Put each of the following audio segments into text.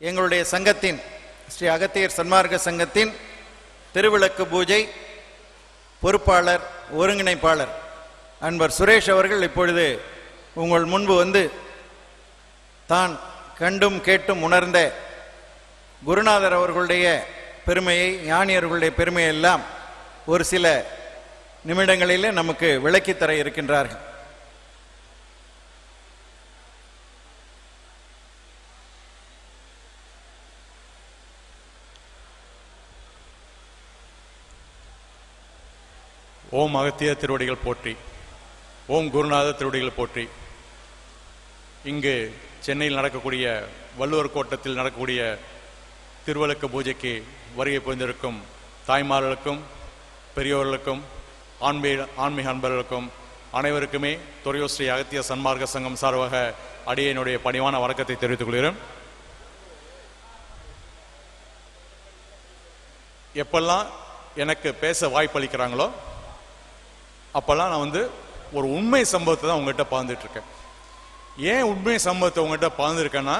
எங்களுடைய சங்கத்தின் ஸ்ரீ அகத்தியர் சன்மார்க்க சங்கத்தின் திருவிளக்கு பூஜை பொறுப்பாளர் ஒருங்கிணைப்பாளர் அன்பர் சுரேஷ் அவர்கள் இப்பொழுது உங்கள் முன்பு வந்து தான் கண்டும் கேட்டும் உணர்ந்த குருநாதர் அவர்களுடைய பெருமையை ஞானியர்களுடைய பெருமையெல்லாம் ஒரு சில நிமிடங்களிலே நமக்கு விளக்கித்தர இருக்கின்றார்கள். ஓம் அகத்திய திருவடிகள் போற்றி. ஓம் குருநாத திருவடிகள் போற்றி. இங்கு சென்னையில் நடக்கக்கூடிய வள்ளுவர் கோட்டத்தில் நடக்கக்கூடிய திருவழுக்கு பூஜைக்கு வருகை புரிந்திருக்கும் தாய்மார்களுக்கும் பெரியோர்களுக்கும் ஆன்மீக ஆன்மீக அன்பர்களுக்கும் அனைவருக்குமே துறையோ ஸ்ரீ அகத்திய சன்மார்க்க சங்கம் சார்பாக அடியனுடைய பணிவான வணக்கத்தை தெரிவித்துக் கொள்கிறேன். எப்பெல்லாம் எனக்கு பேச வாய்ப்பளிக்கிறாங்களோ அப்போல்லாம் நான் வந்து ஒரு உண்மை சம்பவத்தை தான் உங்ககிட்ட பாந்துட்டுருக்கேன் இருக்கேன் ஏன் உண்மை சம்பவத்தை உங்ககிட்ட பாந்துருக்கேன்னா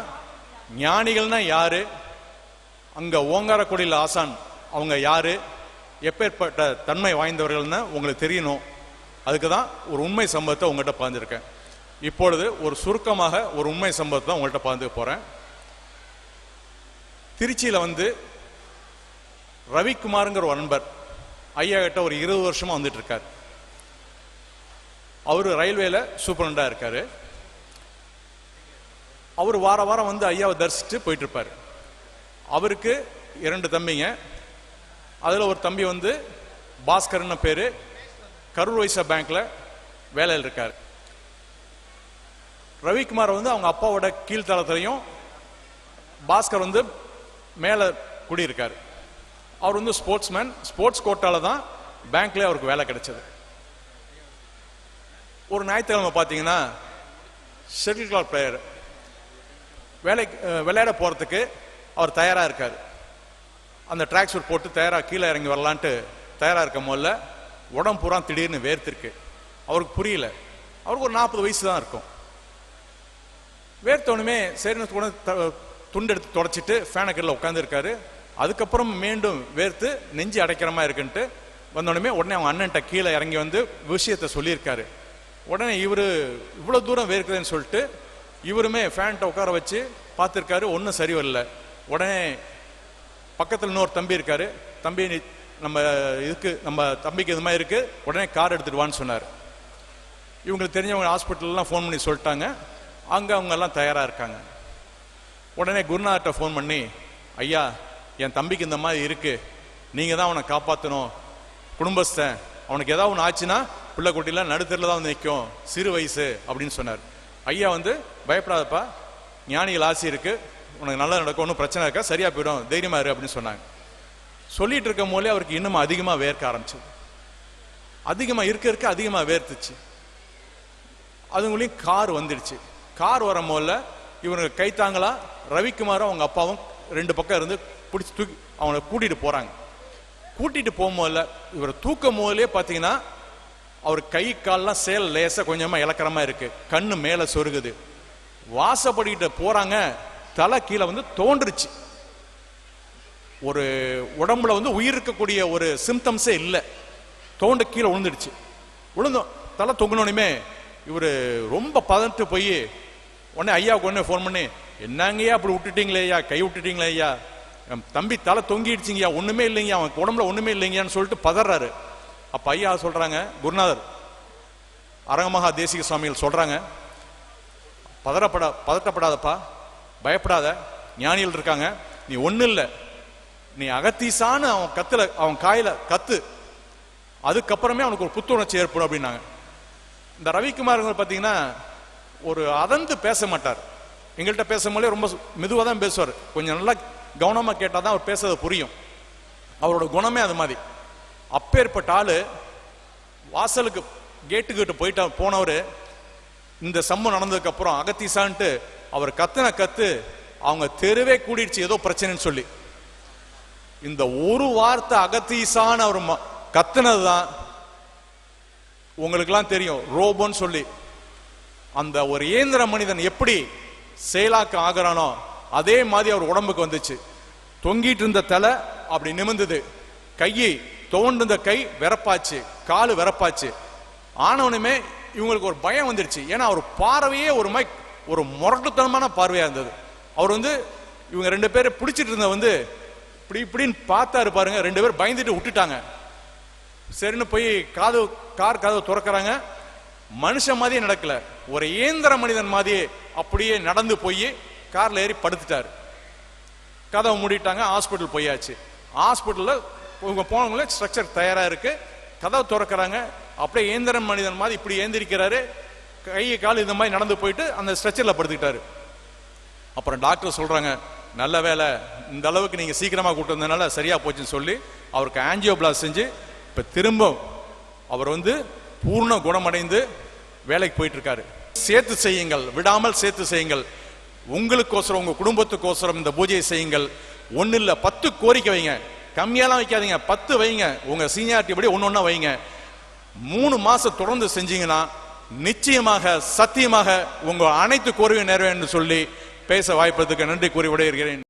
ஞானிகள்னா யாரு? அங்கே ஓங்காரக்குடியில் ஆசான் அவங்க யாரு? எப்பேற்பட்ட தன்மை வாய்ந்தவர்கள்னு உங்களுக்கு தெரியணும். அதுக்கு தான் ஒரு உண்மை சம்பவத்தை உங்கள்கிட்ட பாந்துருக்கேன் இப்பொழுது ஒரு சுருக்கமாக ஒரு உண்மை சம்பவத்தை தான் உங்கள்கிட்ட பாந்து போகிறேன் திருச்சியில் வந்து ரவிக்குமாருங்கிற ஒரு நண்பர் ஐயா கிட்ட ஒரு இருபது வருஷமாக வந்துட்டு அவரு ரயில்வேல சூப்பரண்டா இருக்காரு. அவர் வார வாரம் வந்து ஐயாவை தரிசிட்டு போயிட்டு இருப்பாரு அவருக்கு இரண்டு தம்பிங்க. அதுல ஒரு தம்பி வந்து பாஸ்கர்னு பேரு. கரூர் வைசா பேங்க்ல வேலையில் இருக்காரு. ரவிக்குமார் வந்து அவங்க அப்பாவோட கீழ்த்தளத்திலையும் பாஸ்கர் வந்து மேலே குடியிருக்காரு. அவர் வந்து ஸ்போர்ட்ஸ்மேன். ஸ்போர்ட்ஸ் கோட்டால தான் பேங்க்ல அவருக்கு வேலை கிடைச்சது. ஒரு ஞாயிற்றுக்கிழமை பார்த்தீங்கன்னா ஷட்டில் கால் பிளேயர் வேலை விளையாட போறதுக்கு அவர் தயாராக இருக்கார். அந்த ட்ராக் சூட் போட்டு தயாராக கீழே இறங்கி வரலான்ட்டு தயாராக இருக்கும் போதுல உடம்பு பூரா திடீர்னு வேர்த்திருக்கு. அவருக்கு புரியல. அவருக்கு ஒரு நாற்பது வயசு தான் இருக்கும். வேர்த்தோனுமே சரின்னு உடனே த- துண்டு எடுத்து தொடச்சிட்டு ஃபேனை கீழே உட்காந்துருக்காரு அதுக்கப்புறம் மீண்டும் வேர்த்து நெஞ்சு அடைக்கிற மாதிரி இருக்குன்ட்டு வந்தோடனே உடனே அவங்க அண்ணன்ட்ட கீழே இறங்கி வந்து விஷயத்தை சொல்லியிருக்காரு. உடனே இவர் இவ்வளோ தூரம் வேர்க்குதுன்னு சொல்லிட்டு இவருமே ஃபேன்ட்ட உட்கார வச்சு பார்த்துருக்காரு ஒன்றும் சரி வரல. உடனே பக்கத்தில் இன்னொரு தம்பி இருக்காரு. தம்பி நம்ம இதுக்கு நம்ம தம்பிக்கு இது மாதிரி இருக்குது உடனே கார் எடுத்துகிட்டு வான்னு சொன்னார். இவங்களுக்கு தெரிஞ்சவங்க ஹாஸ்பிட்டல்லாம் ஃபோன் பண்ணி சொல்லிட்டாங்க. அங்கே அவங்க எல்லாம் தயாராக இருக்காங்க. உடனே குருநாதர்கிட்ட ஃபோன் பண்ணி ஐயா என் தம்பிக்கு இந்த மாதிரி இருக்குது நீங்கள் தான் அவனை காப்பாற்றணும் குடும்பஸ்தன். அவனுக்கு ஏதாவது ஒன்று ஆச்சுன்னா பிள்ளை குட்டிலாம் நடுத்தரில் தான் வந்து நிற்கும் சிறு வயசு அப்படின்னு சொன்னார். ஐயா வந்து பயப்படாதப்பா ஞானிகள் ஆசி இருக்கு. உனக்கு நல்லா நடக்கும் ஒன்றும் பிரச்சனை இருக்கா சரியாக போயிடும் தைரியமாக இரு அப்படின்னு சொன்னாங்க. சொல்லிட்டு இருக்கும் போதே அவருக்கு இன்னும் அதிகமாக வேர்க்க ஆரம்பிச்சது. அதிகமாக இருக்க இருக்க அதிகமாக வேர்த்துச்சு. அதுங்களையும் கார் வந்துடுச்சு. கார் வரும் போல இவங்க கைத்தாங்களா ரவிக்குமாரும் அவங்க அப்பாவும் ரெண்டு பக்கம் இருந்து பிடிச்சி தூக்கி அவங்கள கூட்டிகிட்டு போகிறாங்க கூட்டிகிட்டு போகும்போதில் இவரை தூக்கும் போதிலே பார்த்தீங்கன்னா அவர் கை கால்லாம் சேல் லேசா கொஞ்சமா இலக்கரமா இருக்கு. கண்ணு மேல சொருகுது. வாசப்படிக்கிட்ட போறாங்க. தலை கீழே வந்து தோன்றுச்சு. ஒரு உடம்புல வந்து உயிர் இருக்கக்கூடிய ஒரு சிம்டம்ஸே இல்லை. தோண்டு கீழே விழுந்துடுச்சு விழுந்தோம் தலை தொங்கினோடனே இவர் ரொம்ப பதட்டு போய் உடனே ஐயாவுக்கு உடனே ஃபோன் பண்ணி என்னங்கய்யா அப்படி விட்டுட்டீங்களே ஐயா? கை விட்டுட்டீங்களே ஐயா? என் தம்பி தலை தொங்கிடுச்சிங்கய்யா. ஒண்ணுமே இல்லைங்க அவன் உடம்புல ஒண்ணுமே இல்லைங்கன்னு சொல்லிட்டு பதறாரு. அப்ப ஐயா சொல்றாங்க குருநாதர் அரங்கமகா தேசிக சுவாமிகள் சொல்றாங்க பதறப்படா பதட்டப்படாதப்பா பயப்படாத ஞானிகள் இருக்காங்க நீ ஒன்றும் இல்லை. நீ அகத்தீசான்னு அவன் கத்துல அவன் காயில கத்து அதுக்கப்புறமே அவனுக்கு ஒரு புத்துணர்ச்சி ஏற்படும் அப்படின்னாங்க. இந்த ரவிக்குமார் பார்த்தீங்கன்னா ஒரு அதந்து பேச மாட்டார். எங்கள்கிட்ட பேசும்போதே ரொம்ப மெதுவாக தான் பேசுவார். கொஞ்சம் நல்லா கவனமாக கேட்டால் தான் அவர் பேசுறது புரியும். அவரோட குணமே அது மாதிரி. அப்பேற்பட்ட ஆளு வாசலுக்கு கேட்டுக்கிட்டு போயிட்டா போனவர் இந்த சம்பவம் நடந்ததுக்கு அப்புறம் அகத்தீசான்ட்டு அவர் கத்துன கத்து அவங்க தெருவே கூடிடுச்சு ஏதோ பிரச்சனைன்னு சொல்லி. இந்த ஒரு வார்த்தை அகத்தீசான்னு அவர் ம- கத்துனதுதான். உங்களுக்கெல்லாம் தெரியும் ரோபோன்னு சொல்லி. அந்த ஒரு இயந்திர மனிதன் எப்படி செயலாக்க ஆகிறானோ அதே மாதிரி அவர் உடம்புக்கு வந்துச்சு. தொங்கிட்டு இருந்த தலை அப்படி நிமிந்தது கையை தோண்டுந்த கை விறப்பாச்சு காலு விறப்பாச்சு ஆனவனுமே இவங்களுக்கு ஒரு பயம் வந்துருச்சு. ஏன்னா அவர் பார்வையே ஒரு மாதிரி ஒரு முரட்டுத்தனமான பார்வையாக இருந்தது. அவர் வந்து இவங்க ரெண்டு பேரும் பிடிச்சிட்டு இருந்த வந்து இப்படி இப்படின்னு பார்த்தாரு பாருங்க ரெண்டு பேரும் பயந்துட்டு விட்டுட்டாங்க. சரின்னு போய் காது கார் கதவு திறக்கறாங்க. மனுஷன் மாதிரியே நடக்கல. ஒரு இயந்திர மனிதன் மாதிரியே அப்படியே நடந்து போய் கார்ல ஏறி படுத்துட்டாரு. கதவை மூடிட்டாங்க ஹாஸ்பிட்டல் போயாச்சு. ஹாஸ்பிட்டலில் இவங்க போனவங்களே ஸ்ட்ரக்சர் தயாரா இருக்கு. கதவை திறக்கிறாங்க. அப்படியே இயந்திரம் மனிதன் மாதிரி இப்படி ஏந்திரிக்கிறாரு. கை கால் இந்த மாதிரி நடந்து போயிட்டு அந்த ஸ்ட்ரெச்சரில் படுத்துக்கிட்டாரு. அப்புறம் டாக்டர் சொல்றாங்க நல்ல வேலை இந்த அளவுக்கு நீங்க சீக்கிரமா கூட்டு வந்ததுனால சரியா போச்சுன்னு சொல்லி அவருக்கு ஆஞ்சியோபிளாஸ் செஞ்சு இப்ப திரும்ப அவர் வந்து பூர்ண குணமடைந்து வேலைக்கு போயிட்டு இருக்காரு சேர்த்து செய்யுங்கள் விடாமல் சேர்த்து செய்யுங்கள். உங்களுக்கோசரம் உங்க குடும்பத்துக்கோசரம் இந்த பூஜையை செய்யுங்கள். ஒண்ணு இல்ல பத்து கோரிக்கை வைங்க. கம்மியாலாம் வைக்காதீங்க. பத்து வைங்க. உங்க சீனியாரிட்டி படி ஒன்று ஒன்றா வைங்க. மூணு மாசம் தொடர்ந்து செஞ்சீங்கன்னா நிச்சயமாக சத்தியமாக உங்க அனைத்து கோரிக்கை என்று சொல்லி பேச வாய்ப்பதற்கு நன்றி கூறி விடைகிறேன்